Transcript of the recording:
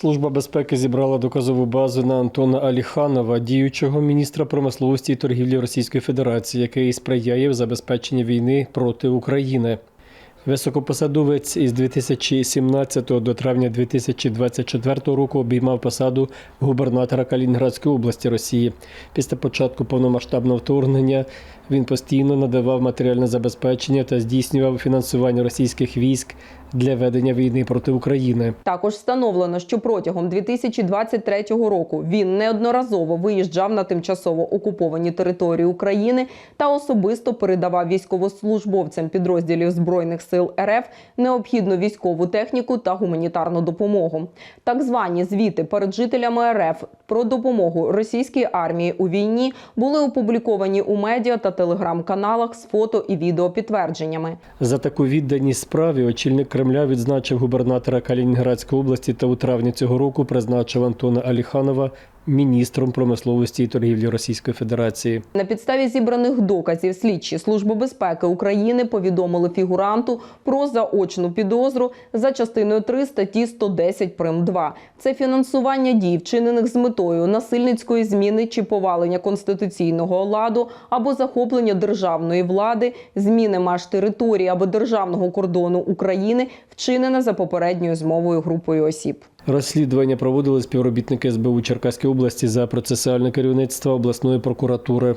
Служба безпеки зібрала доказову базу на Антона Аліханова, діючого міністра промисловості і торгівлі Російської Федерації, який сприяє в забезпеченні війни проти України. Високопосадовець із 2017 до травня 2024 року обіймав посаду губернатора Калінінградської області Росії. Після початку повномасштабного вторгнення він постійно надавав матеріальне забезпечення та здійснював фінансування російських військ для ведення війни проти України. Також встановлено, що протягом 2023 року він неодноразово виїжджав на тимчасово окуповані території України та особисто передавав військовослужбовцям підрозділів збройних сил РФ необхідну військову техніку та гуманітарну допомогу. Так звані звіти перед жителями РФ про допомогу російській армії у війні були опубліковані у медіа та телеграм-каналах з фото і відеопідтвердженнями. За таку відданість справі очільник Кремля відзначив губернатора Калінінградської області та у травні цього року призначив Антона Аліханова міністром промисловості і торгівлі Російської Федерації. На підставі зібраних доказів слідчі Служби безпеки України повідомили фігуранту про заочну підозру за частиною 3 статті 110 прим. 2. Це фінансування дій, вчинених з метою насильницької зміни чи повалення конституційного ладу або захоплення державної влади, зміни меж території або державного кордону України, вчинене за попередньою змовою групою осіб. Розслідування проводили співробітники СБУ Черкаської області за процесуальне керівництво обласної прокуратури.